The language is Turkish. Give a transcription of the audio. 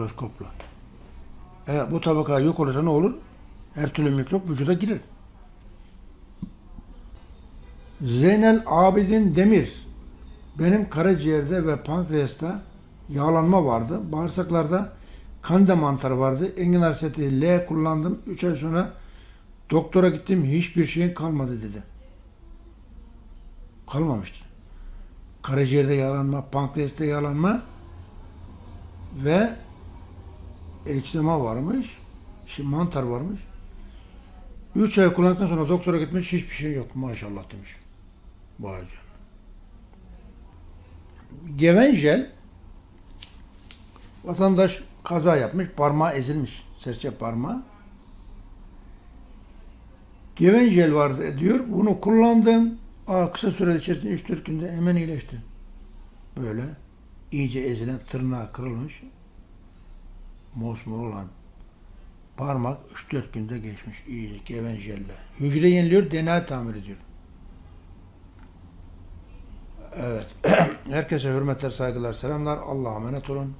mikroskopla. Eğer bu tabaka yok olursa ne olur? Her türlü mikrop vücuda girer. Zeynel Abidin Demir. Benim karaciğerde ve pankreasta yağlanma vardı. Bağırsaklarda kanda mantarı vardı. Enginar seti L kullandım. 3 ay sonra doktora gittim. Hiçbir şeyin kalmadı dedi. Kalmamıştı. Karaciğerde yağlanma, pankreasta yağlanma ve eksema varmış. Şimdi mantar varmış. 3 ay kullandıktan sonra doktora gitmiş hiçbir şey yok maşallah demiş. Vay canına. Vatandaş kaza yapmış, parmağı ezilmiş, serçe parmağı. Gevencel vardı diyor. Bunu kullandım. Aa, kısa sürede içerisinde 3-4 günde hemen iyileşti. Böyle iyice ezilen tırnağı kırılmış. Mosmor olan parmak 3-4 günde geçmiş iyilik gevencelle. Hücre yeniliyor, DNA tamir ediyor. Evet. Herkese hürmetler, saygılar, selamlar. Allah'a emanet olun.